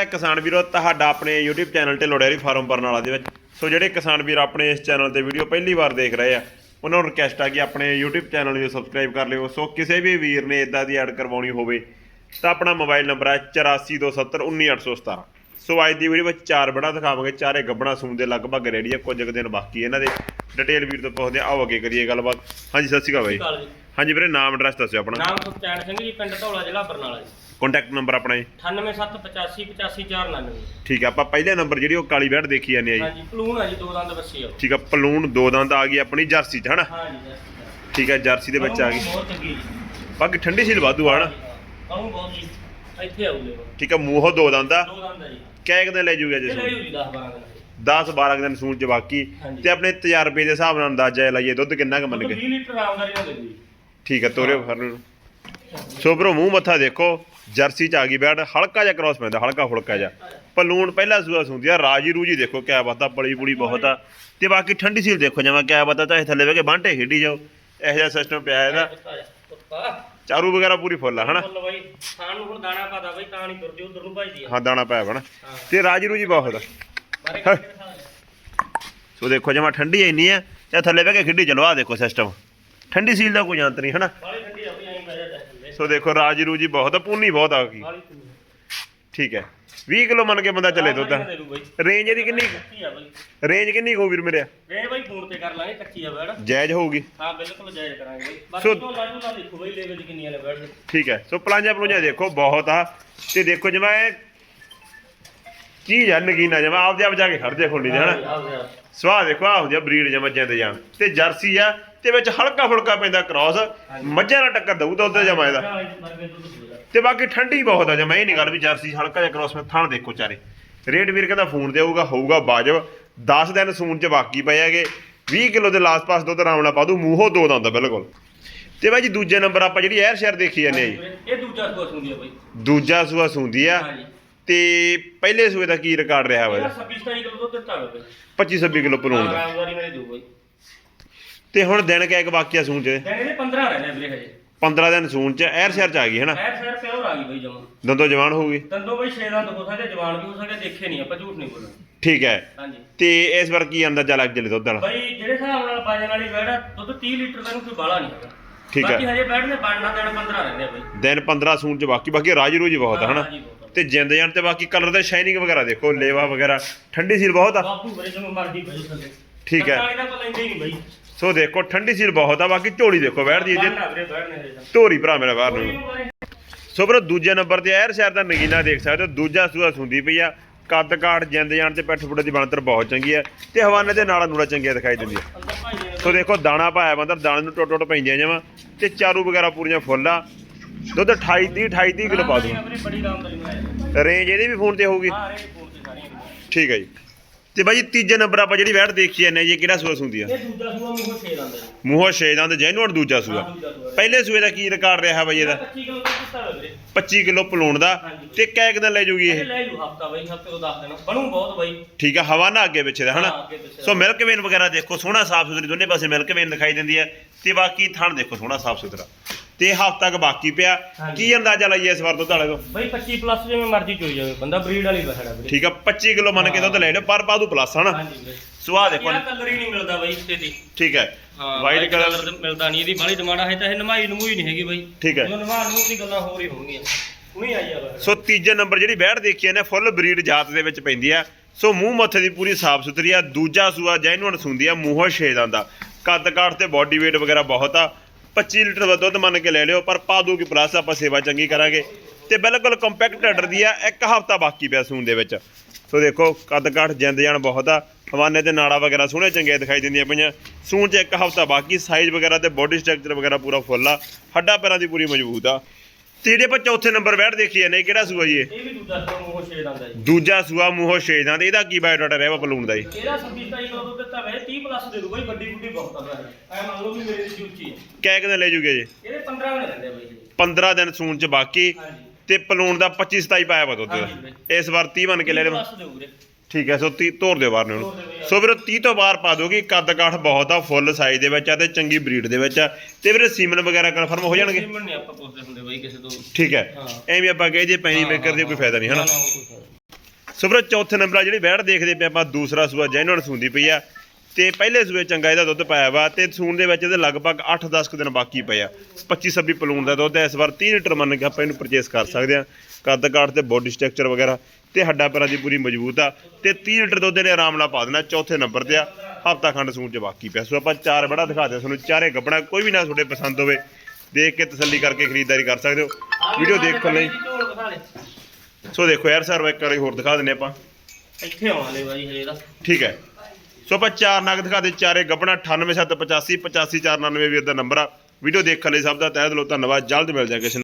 ਹੈ ਕਿਸਾਨ ਵੀਰੋ ਤੁਹਾਡਾ ਆਪਣੇ YouTube ਚੈਨਲ ਤੇ ਲੋੜੇਰੀ ਫਾਰਮ ਬਰਨਾਲਾ ਦੇ ਵਿੱਚ। ਸੋ ਜਿਹੜੇ ਕਿਸਾਨ ਵੀਰ ਆਪਣੇ ਇਸ ਚੈਨਲ ਤੇ ਵੀਡੀਓ ਪਹਿਲੀ ਵਾਰ ਦੇਖ ਰਹੇ ਆ ਉਹਨਾਂ ਨੂੰ ਰਿਕਵੈਸਟ ਆ ਕਿ ਆਪਣੇ YouTube ਚੈਨਲ ਨੂੰ ਸਬਸਕ੍ਰਾਈਬ ਕਰ ਲਿਓ। ਸੋ ਕਿਸੇ ਵੀ ਵੀਰ ਨੇ ਇਦਾਂ ਦੀ ਐਡ ਕਰਵਾਉਣੀ ਹੋਵੇ ਤਾਂ ਆਪਣਾ ਮੋਬਾਈਲ ਨੰਬਰ ਹੈ 8427191817 ਸੋ ਅੱਜ ਦੀ ਵੀਡੀਓ ਵਿੱਚ ਚਾਰ ਬੜਾ ਦਿਖਾਵਾਂਗੇ ਚਾਰੇ ਗੱਬਣਾ ਸੂਣ ਦੇ ਲਗਭਗ ਰੈਡੀ ਆ ਕੁਝ ਕੁ ਦਿਨ ਬਾਕੀ ਇਹਨਾਂ ਦੇ। ਡਿਟੇਲ ਵੀਰ ਤੋਂ ਪੁੱਛਦੇ ਆਓ ਅੱਗੇ ਕਰੀਏ ਗੱਲਬਾਤ। ਹਾਂਜੀ ਸਤਿ ਸ਼੍ਰੀ ਅਕਾਲ ਬਾਈ। ਹਾਂਜੀ ਵੀਰੇ ਨਾਮ ਐਡਰੈਸ ਦੱਸਿਓ ਆਪਣਾ। ਨਾਮ ਸੁਖਚੈਨ ਸਿੰਘ ਜੀ ਪਿੰਡ ਧੌਲਾ ਜ਼ਿਲ੍ਹਾ ਬਰਨਾਲਾ ਜੀ। ਕੰਟੈਕਟ ਨੰਬਰ ਆਪਣਾ ਜੀ। 9875885499 ਠੀਕ ਆ ਆਪਾਂ ਪਹਿਲੇ ਨੰਬਰ ਜਿਹੜੀ ਉਹ ਕਾਲੀ ਬੈੜ ਦੇਖੀ ਜਾਂਦੇ ਆ ਜੀ। ਹਾਂਜੀ ਪਲੂਨ ਆ ਜੀ ਦੋ ਦੰਦ ਬੱਸੀ ਆ ਠੀਕ ਆ ਪਲੂਣ ਦੋ ਦੰਦ ਆ ਗਈ ਆਪਣੀ ਜਰਸੀ ਚ ਹਨਾ? ਹਾਂ ਜੀ ਜੈਸੀ ਠੀਕ ਆ ਜਰਸੀ ਦੇ ਵਿੱਚ ਆ ਗਈ। ਬਹੁਤ ਚੰਗੀ ਜੀ। ਬਾਕੀ ਠੰਡੀ ਸੀਲ ਵਾਧੂ ਆ ਹਨਾ? ਕਾਹਨੂੰ ਬਹੁਤ ਜੀ ਇੱਥੇ ਆਉਲੇ ਠੀਕ ਆ ਮੂੰਹੋਂ ਦੋ ਦੰਦ ਆ। ਦੋ ਦੰਦ ਆ ਜੀ। ਕਿਆ ਇੱਕ ਦਿਨ ਲੈ ਜੂਗਾ ਇਹ ਜਿਸ ਲੈ ਜੂ ਜੀ 10 12 ਦਿਨ ਜੀ 10 12 ਦਿਨ ਸੂਣ ਚ ਬਾਕੀ। ਹਾਂਜੀ। ਤੇ ਆਪਣੇ ਤਜਰਬੇ ਦੇ ਹਿਸਾਬ ਨਾਲ ਅੰਦਾਜ਼ਾ ਇਹ ਲਾਈਏ ਦੁੱਧ ਕਿੰਨਾ ਕੁ ਮੰਨ ਕੇ? 20 ਲੀਟਰ ਆਮਦਾਰੀ ਨਾਲ ਦੇ ਦੂ ਜੀ। ਠੀਕ ਆ ਤੋਰਿਓ ਫਿਰ ਨੂੰ। ਸੋ ਮੂੰਹ ਮੱਥਾ ਦੇਖੋ। ਜਰਸੀ ਚ ਆ ਗਈ ਬੈੜ ਹਲਕਾ ਜਿਹਾ ਕ੍ਰਾਸ ਪੈਂਦਾ ਹਲਕਾ ਫੁਲਕਾ ਜਿਹਾ। ਪਲੂਣ ਪਹਿਲਾ ਸੂਆ ਸੁੰਦੀ ਆ ਰਾਜੀ ਰੂਜੀ ਦੇਖੋ ਕਿਆ ਬਾਤ ਆ ਬੜੀ ਬੁੜੀ ਬਹੁਤ ਆ। ਤੇ ਬਾਕੀ ਠੰਡੀ ਸੀਲ ਦੇਖੋ ਜਿਵੇਂ ਕਿਆ ਬਾਤ ਆ ਚਾਹੇ ਥੱਲੇ ਵੇ ਕੇ ਬਾਂਟੇ ਖੇਡੀ ਜਾਓ। ਇਹੋ ਜਿਹਾ ਸਿਸਟਮ ਪਿਆ ਇਹਦਾ। ਚਾਰੂ ਵਗੈਰਾ ਪੂਰੀ ਫੁੱਲ ਆ ਹਨਾ? ਫੁੱਲ ਬਾਈ ਖਾਣ ਨੂੰ ਹੁਣ ਦਾਣਾ ਪਾਦਾ ਬਾਈ ਤਾਂ ਨਹੀਂ ਤੁਰ ਜੇ ਉਧਰ ਨੂੰ ਭਜਦੀ ਆ। ਹਾਂ ਦਾਣਾ ਪਾਇਆ ਬਣਾ ਹਾਂ। ਤੇ ਰਾਜੀ ਰੂਜੀ ਬਹੁਤ ਆ। ਸੋ ਦੇਖੋ ਜਿਵੇਂ ਠੰਡੀ ਇੰਨੀ ਆ ਤੇ ਥੱਲੇ ਬਹਿ ਕੇ ਖੇਡੀ ਚਲੋ ਆ ਦੇਖੋ ਸਿਸਟਮ ਠੰਡੀ ਸੀਲ ਦਾ ਕੋਈ ਅੰਤ ਨਹੀਂ ਹਨਾ? ਸੋ ਦੇਖੋ ਰਾਜੀ ਰੂਜੀ ਬਹੁਤ ਆ ਪੂਨੀ ਬਹੁਤ ਆ ਗਈ ਠੀਕ ਹੈ। 20 ਕਿਲੋ ਮੰਨ ਕੇ ਬੰਦਾ ਚੱਲੇ ਦੁੱਧ। ਰੇਂਜ ਇਹਦੀ ਕਿੰਨੀ ਆ ਰੇਂਜ ਕਿੰਨੀ ਹੋ ਵੀਰ ਮੇਰੇ? ਵੇ ਬਾਈ ਫੋਨ ਤੇ ਕਰ ਲਾਂਗੇ ਕੱਚੀ ਆ ਬੈੜ। ਜਾਇਜ਼ ਹੋਊਗੀ। ਹਾਂ ਬਿਲਕੁਲ ਜਾਇਜ਼ ਕਰਾਂਗੇ ਬਾਈ। ਸੋ- ਲਾਜੂ ਲਾ ਦੇਖੋ ਬਾਈ ਲੈਵਲ ਦੀ ਕਿੰਨੀਆਂ ਨੇ ਬੈੜ ਠੀਕ ਹੈ। ਸੋ ਪਲਾਂਜਾ ਪਲੂੰਜਾ ਦੇਖੋ ਬਹੁਤ ਆ। ਤੇ ਦੇਖੋ ਇਹ ਚੀਜ਼ ਆ ਨਗੀਨਾ ਜਿਵੇਂ ਆਪਦੇ ਆਪ ਜਾ ਕੇ ਖੜਦੇ ਖੁੰਡੀ ਦੇ ਹਨਾ? ਸਵਾਹ ਦੇਖੋ ਆ ਹੁੰਦੀ ਆ ਬਰੀਡ ਜਿਵੇਂ ਜਾਂਦੇ ਜਾਣ ਤੇ ਜਰਸੀ ਆ ਤੇ ਵਿੱਚ ਹਲਕਾ ਫੁਲਕਾ ਪੈਂਦਾ ਕ੍ਰਾਸ ਮੱਝਾਂ ਨਾਲ ਟੱਕਰ ਦਊ ਦੁੱਧ ਜਮਾ ਇਹਦਾ। ਤੇ ਬਾਕੀ ਠੰਡੀ ਬਹੁਤ ਆ ਜਮਾ ਇਹ ਨਹੀਂ ਗੱਲ ਵੀ ਜਰਸੀ ਹਲਕਾ ਜਿਹਾ ਕ੍ਰਾਸ ਮੈਂ ਥਣ ਦੇਖੋ ਚਾਰੇ। ਰੇਟ ਵੀਰ ਕਹਿੰਦਾ ਫੋਨ ਤੇ ਆਊਗਾ ਹੋਊਗਾ ਵਾਜਬ। 10 ਦਿਨ ਸੂਣ ਚ ਬਾਕੀ ਪਏ ਹੈਗੇ। 20 ਕਿਲੋ ਦੇ ਲਾਸ ਪਾਸ ਦੁੱਧ ਆਰਾਮ ਨਾਲ ਪਾ ਦੂ ਮੂੰਹੋਂ ਦੋ ਦੰਦ ਬਿਲਕੁਲ। ਤੇ ਬਾਈ ਜੀ ਦੂਜੇ ਨੰਬਰ ਆਪਾਂ ਜਿਹੜੀ ਐਰ ਸ਼ਹਿਰ ਦੇਖੀ ਜਾਂਦੇ ਆ ਜੀ। ਇਹ ਦੂਜਾ ਕੋਸ ਹੁੰਦੀ ਆ ਬਾਈ। ਦੂਜਾ ਸੂਆ ਸੂੰਦੀ ਆ। ਤੇ ਪਹਿਲੇ ਸੂਏ ਦਾ ਕੀ ਰਿਕਾਰਡ ਰਿਹਾ ਵਾ ਇਹਦਾ? ਇਹਦਾ? 26 27 ਕਿਲੋ ਦੁੱਧ ਦਿੱਤਾ ਹੋਵੇ 25 26 ਕਿਲੋ ਪਲੂਣ ਦਾ ਆਰਾਮਦਾਰੀ ਨਾਲ ਦੂ ਬਾਈ। ਤੇ ਹੁਣ ਦਿਨ ਕਿਆ ਇੱਕ ਬਾਕੀ ਆ ਸੂਣ ਚ। ਦਿਨ ਇਹਦੇ 15 ਰਹਿੰਦੇ ਵੀਰੇ ਹਜੇ। 15 ਦਿਨ ਸੂਣ ਚ ਐਰ ਸ਼ਹਿਰ ਚ ਆ ਗਈ ਹੈ ਨਾ? ਐਰ ਸੈਰ ਪਿਓਰ ਆ ਗਈ ਬਾਈ ਜਮਾ। ਦੰਦੋ ਜਵਾਨ ਹੋਊਗੀ? ਦੰਦੋ ਬਾਈ 6 ਦੰਦ ਹੋ ਸਕਦੇ ਜਵਾਨ ਵੀ ਹੋ ਸਕਦੇ ਦੇਖੇ ਨਹੀਂ ਆਪਾਂ ਝੂਠ ਨਹੀਂ ਬੋਲਣਾ। ਠੀਕ ਹੈ। ਹਾਂਜੀ। ਤੇ ਇਸ ਵਾਰ ਕੀ ਅੰਦਾਜ਼ਾ ਲੱਗ ਜਲੇ ਦੁੱਧ ਵਾਲਾ? ਬਾਈ ਜਿਹੜੇ ਹਿਸਾਬ ਨਾਲ ਬਾਜਣ ਵਾਲੀ ਆ, ਦੁੱਧ 30 ਲੀਟਰ ਦਾ ਨੂੰ ਕੋਈ ਬਾਲਾ ਨਹੀਂ ਹੈਗਾ। ਠੀਕ ਹੈ। ਬਾਕੀ ਹਜੇ ਬੈੜ ਨੇ ਬਣਨਾ ਦਿਨ 15 ਰਹਿੰਦੇ ਆ ਬਾਈ। ਦਿਨ 15 ਸੂਣ ਚ ਬਾਕੀ ਬਾਕੀ ਰਾਜ ਰੂਜ ਬਹੁਤ ਆ ਹਨਾ। ਤੇ ਜਿੰਦ ਜਾਨ ਤੇ ਬਾਕੀ ਕਲਰ ਤੇ ਸ਼ਾਈਨਿੰਗ ਵਗੈਰਾ ਦੇਖੋ ਲੇਵਾ ਵਗੈਰਾ ਠੰਡੀ ਸੀਲ ਬਹੁਤ ਆ। ਬਾਪੂ ਬਰੇ ਜਿਵੇਂ ਮਰਦੀ ਠੀਕ ਹੈ। 47 ਦਾ ਤਾਂ ਲੈਂਦੇ ਹੀ ਨਹੀਂ ਬਾਈ। ਸੋ ਦੇਖੋ ਠੰਡੀ ਸੀਲ ਬਹੁਤ ਆ ਬਾਕੀ ਝੋਲੀ ਦੇਖੋ ਬੈਠਦੀ ਜੇ ਹਜੇ ਤਾਂ ਧੋਰੀ ਭਰਾ ਮੇਰਾ ਬਾਹਰ ਨੂੰ। ਸੋ ਬਰੋ ਦੂਜੇ ਨੰਬਰ ਤੇ ਐਰ ਸ਼ਹਿਰ ਦਾ ਨਗੀਨਾ ਦੇਖ ਸਕਦੇ ਹੋ ਦੂਜਾ ਸੂਆ ਸੁੰਦੀ ਪਈ ਆ। ਕੱਦ ਕਾਠ ਜਿੰਦ ਜਾਨ ਤੇ ਪਿੱਠ ਪੁੱਟ ਦੀ ਬਣਤਰ ਬਹੁਤ ਚੰਗੀ ਆ ਤੇ ਹਵਾਨੇ ਤੇ ਨਾਲਾ ਨੂੜਾ ਚੰਗੀਆਂ ਦਿਖਾਈ ਭਾਈ ਨੇ ਸੋ ਦੇਖੋ ਦਾਣਾ ਪਾਇਆ ਬੰਦਰ ਦਾਣੇ ਨੂੰ ਟੁੱਟ ਟੁੱਟ ਪੈਂਦੀਆਂ ਜਮਾਂ ਤੇ ਚਾਰੂ ਵਗੈਰਾ ਪੂਰੀਆਂ ਫੁੱਲ ਆ। ਦੁੱਧ 28 30 28 30 ਕਿਲੋ ਪਾ ਦੂੰ। ਰੇਂਜ ਇਹਦੀ ਵੀ ਫੋਨ ਤੇ ਹੋਊਗੀ? ਹਾਂ। ਠੀਕ ਹੈ ਜੀ। ਤੇ ਬਾਈ ਤੀਜੇ ਨੰਬਰ ਆਪਾਂ ਜਿਹੜੀ ਵੈਟ ਦੇਖੀ ਜਾਂਦੇ ਜੀ ਕਿਹੜਾ ਸੂਆ ਸੁੰਦੀ ਆ? ਇਹ ਦੂਜਾ ਸੂਆ ਮੂੰਹੋਂ ਛੇ ਦੰਦ ਹੈ ਮੂੰਹੋਂ ਛੇ ਦੰਦ ਜੈਨੂਅਨ ਦੂਜਾ ਸੂਆ। ਪਹਿਲੇ ਸੂਏ ਦਾ ਕੀ ਰਿਕਾਰਡ ਰਿਹਾ ਬਾਈ ਇਹਦਾ? 25 ਕਿਲੋ ਦੁੱਧ ਦਿੱਤਾ ਹੋਇਆ ਵੀਰੇ 25 ਕਿਲੋ ਪਲੂਣ ਦਾ। ਤੇ ਕੈ ਦਿਨ ਲੈ ਜੂਗੀ ਇਹ? ਲੈ ਜੂ ਹਫਤਾ ਬਾਈ ਹਫ਼ਤੇ ਤੋਂ 10 ਦਿਨ। ਬਣੂ ਬਹੁਤ ਬਾਈ। ਠੀਕ ਆ ਹਵਾ ਨਾ ਅੱਗੇ ਪਿੱਛੇ ਦਾ ਹਨਾ? ਸੋ ਮਿਲਕ ਵੇਨ ਵਗੈਰਾ ਦੇਖੋ ਸੋਹਣਾ ਸਾਫ਼ ਸੁਥਰੀ ਦੋਨੇ ਪਾਸੇ ਮਿਲਕ ਵੇਨ ਦਿਖਾਈ ਦਿੰਦੀ ਹੈ। ਤੇ ਬਾਕੀ ਥਣ ਦੇਖੋ ਸੋਹਣਾ ਸਾਫ਼ ਸੁਥਰਾ ਤੇ ਹਫਤਾ ਤੱਕ ਬਾਕੀ ਪਿਆ। ਹਾਂਜੀ। ਕੀ ਅੰਦਾਜ਼ਾ ਲਾਈਏ ਇਸ ਵਾਰ ਦੁੱਧ ਵਾਲੇ ਤੋਂ? ਬਾਈ 25 ਪਲੱਸ ਜਿਵੇਂ ਮਰਜ਼ੀ ਚੋਈ ਜਾਵੇ ਬੰਦਾ ਬਰੀਡ ਵਾਲੀ ਬਖੜਾ ਵੀਰੇ। ਠੀਕ ਆ 25 ਕਿਲੋ ਮੰਨ ਕੇ ਦੁੱਧ ਲੈ ਲਿਓ ਪਰ ਪਾਦੂ ਪਲੱਸ ਹਨਾ ਹਾਂਜੀ ਸੁਆਹ ਦੇਖੋ ਇਹ ਕਲਰ ਹੀ ਨਹੀਂ ਮਿਲਦਾ ਬਾਈ ਤੇ ਦੀ। ਠੀਕ ਹੈ। ਵਾਈਟ ਕਲਰ ਮਿਲਦਾ ਨਹੀਂ ਇਹਦੀ ਬਾਹਲੀ ਡਿਮਾਂਡ ਹੈ ਤਾਂ ਇਹ ਨਮਾਈ ਨਮੂਈ ਨਹੀਂ ਹੈਗੀ ਬਾਈ। ਠੀਕ ਹੈ। ਜਦੋਂ ਨਮਾ ਨੂੰ ਦੀ ਗੱਲਾਂ ਹੋਰ ਹੀ ਹੋਣਗੀਆਂ। ਉਹੀ ਆਈ ਆ ਬਸ। ਸੋ ਤੀਜੇ ਨੰਬਰ ਜਿਹੜੀ ਬੈੜ ਦੇਖੀ ਇਹਨੇ ਫੁੱਲ ਬਰੀਡ ਜਾਤ ਦੇ ਵਿੱਚ ਪੈਂਦੀ ਆ। ਸੋ ਮੂੰਹ ਮੱਥੇ ਦੀ ਪੂਰੀ ਸਾਫ਼ ਸੁਥਰੀ ਆ। ਦੂਜਾ ਸੂਆ ਜੈਨੂਨ ਸੁੰਦੀ ਆ ਮੂੰਹੋਂ ਛੇ ਦਾ ਕੱਦ ਕਾਠ ਤੇ ਬਾਡੀ weight ਵਗੈਰਾ ਬਹੁਤ ਆ। 25 ਲੀਟਰ ਦਾ ਦੁੱਧ ਮੰਨ ਕੇ ਲੈ ਲਿਓ, ਪਰ ਪਾ ਦੂਗੀ ਪਲੱਸ ਆਪਾਂ ਸੇਵਾ ਚੰਗੀ ਕਰਾਂਗੇ। ਤੇ ਬਿਲਕੁਲ ਕੰਪੈਕਟ ਆਰਡਰ ਦੀ ਆ, ਇੱਕ ਹਫਤਾ ਬਾਕੀ ਪਿਆ ਸੂਣ ਦੇ ਵਿੱਚ। ਸੋ ਦੇਖੋ ਕੱਦ ਕਾਠ ਜਿੰਦ ਜਾਨ ਬਹੁਤ ਆ। ਹਵਾਨੇ ਤੇ ਨਾੜਾ ਵਗੈਰਾ ਸੋਹਣੇ ਚੰਗੇ ਦਿਖਾਈ ਦਿੰਦੀਆਂ ਪਈਆਂ। ਸੂਨ 'ਚ ਇੱਕ ਹਫਤਾ ਬਾਕੀ ਸਾਈਜ਼ ਵਗੈਰਾ ਤੇ ਬੋਡੀ ਸਟਰਕਚਰ ਵਗੈਰਾ ਪੂਰਾ ਫੁੱਲ ਆ। ਹੱਡਾਂ ਪੈਰਾਂ ਦੀ ਪੂਰੀ ਮਜ਼ਬੂਤ ਆ। ਤੇ ਆਪਾਂ ਚੌਥੇ ਨੰਬਰ ਬੈਠ ਦੇਖੀ ਜਾਂਦੇ ਕਿਹੜਾ ਸੂਆ ਜੀ ਇਹ? ਇਹ ਵੀ ਦੂਜਾ ਸੂਆ ਮੂੰਹੋਂ ਛੇ ਦੰਦ ਹੈ ਜੀ। ਦੂਜਾ ਸੂਆ ਮੂੰਹੋਂ ਛੇ ਦਾ ਤੇ ਇਹਦਾ ਕੀ ਬਾਇਓਡਾਟਾ ਰਿਹਾ ਵਾ ਬਲੂਨ ਦਾ ਜੀ? ਇਹਦਾ 26 27 ਕਿਲੋ ਦੁੱਧ ਦਿੱਤਾ ਵੇ 30 ਪਲੱਸ ਦੇ ਦੂ ਬਾਈ ਵੱਡੀ ਬੁੱਢੀ ਬਹੁਤ ਆ ਐ ਮੰਨ ਲਓ ਵੀ ਮੇਰੇ ਦੀ ਉੱਚੀ ਹੈ ਕਿਆ ਕਿੰਨੇ ਲੈ ਜੂਗੇ ਜੀ? ਇਹਦੇ 15 ਦਿਨ ਰਹਿੰਦੇ ਆ ਬਾਈ ਜੀ। 15 ਦਿਨ ਸੂਣ ਚ ਬਾਕੀ ਹਾਂਜੀ। ਤੇ ਪਲੂਣ ਦਾ 25 27 ਪਾਇਆ ਵਾ ਦੁੱਧ। ਹਾਂਜੀ ਇਸ ਵਾਰ 30 ਬਣ ਕੇ ਲੈ ਲਵਾਂ ਪਲੱਸ ਦੇ ਵੀਰੇ ਠੀਕ ਹੈ ਸੋ 30 ਤੋਰ ਦਿਓ ਬਾਹਰ ਨੂੰ। ਸੋ ਵੀਰੋ 30 ਤੋਂ ਬਾਹਰ ਪਾ ਦੋਗੇ ਕੱਦ ਕਾਠ ਬਹੁਤ ਆ ਫੁੱਲ ਸਾਈਜ਼ ਦੇ ਵਿੱਚ ਆ ਤੇ ਚੰਗੀ ਬਰੀਡ ਦੇ ਵਿੱਚ ਆ। ਤੇ ਵੀਰੇ ਸੀਮਨ ਵਗੈਰਾ ਕਨਫਰਮ ਹੋ ਜਾਣਗੇ? ਸੀਮਨ ਨਹੀਂ ਆਪਾਂ ਪੁੱਛਦੇ ਹੁੰਦੇ ਬਾਈ ਕਿਸੇ ਤੋਂ। ਠੀਕ ਹੈ। ਐਵੇਂ ਆਪਾਂ ਕਹੇ ਜੇ ਪੈਣੀ ਮੇਕਰ ਦੀ ਕੋਈ ਫਾਇਦਾ ਨਹੀਂ ਹਨਾ। ਸੋ ਵੀਰੋ ਚੌਥੇ ਨੰਬਰ ਆ ਜਿਹੜੀ ਵੈੜ ਦੇਖਦੇ ਪਏ ਆਪਾਂ ਦੂਸਰਾ ਸੂਆ ਜੈਨੂਨ ਸੂੰਦੀ ਪਈ ਆ। ਤੇ ਪਹਿਲੇ ਸੂਏ ਚੰਗਾ ਇਹਦਾ ਦੁੱਧ ਪਾਇਆ ਵਾ ਤੇ ਸੂਣ ਦੇ ਵਿੱਚ ਇਹਦੇ ਲਗਭਗ 8-10 ਕੁ ਦਿਨ ਬਾਕੀ ਪਏ ਆ। 25-26 ਪਲੂਣ ਦਾ ਦੁੱਧ ਇਸ ਵਾਰ 30 ਲੀਟਰ ਮੰਨ ਕੇ ਆਪਾਂ ਇਹਨੂੰ ਪਰਚੇਸ ਕਰ ਸਕਦੇ ਆ। ਕੱਦ ਕਾਠ ਤੇ ਬੋਡੀ ਸਟਰਕਚਰ ਵਗੈਰਾ ਤੇ ਹੱਡਾ ਪੈਰਾਂ ਦੀ ਪੂਰੀ ਮਜ਼ਬੂਤ ਆ। ਤੇ 30 ਲੀਟਰ ਦੁੱਧ ਇਹਨੇ ਆਰਾਮ ਨਾਲ ਪਾ ਦੇਣਾ ਚੌਥੇ ਨੰਬਰ ਤੇ ਆ। ਹਫਤਾ ਖੰਡ ਸੂਣ ਚ ਬਾਕੀ ਪਿਆ। ਸੋ ਆਪਾਂ ਚਾਰ ਬੜਾ ਦਿਖਾ ਦਿਆਂ ਤੁਹਾਨੂੰ ਚਾਰੇ ਗੱਬਣਾ ਕੋਈ ਵੀ ਨਾ ਤੁਹਾਡੇ ਪਸੰਦ ਹੋਵੇ ਦੇਖ ਕੇ ਤਸੱਲੀ ਕਰਕੇ ਖਰੀਦਦਾਰੀ ਕਰ ਸਕਦੇ ਹੋ। ਵੀਡੀਓ ਦੇਖਣ ਲਈ। ਸੋ ਦੇਖੋ ਯਾਰ ਸਰ ਇੱਕ ਵਾਰੀ ਹੋਰ ਦਿਖਾ ਦਿੰਨੇ ਆਪਾਂ। ਇੱਥੇ ਆਉਣਾ ਲੈ ਬਾਈ ਹਲੇ ਦਾ ਠੀਕ ਹੈ। ਸੋ ਆਪਾਂ ਚਾਰ ਨਗ ਦਿਖਾ ਦੇ ਚਾਰੇ ਗੱਬਣਾ 98785 85499 ਵੀ ਇਹਦਾ ਨੰਬਰ ਆ। ਵੀਡੀਓ ਦੇਖਣ ਲਈ ਸਭ ਦਾ ਤਹਿ ਦਿਲੋਂ ਧੰਨਵਾਦ ਜਲਦ ਮਿਲ ਜਾਏ ਕਿਸੇ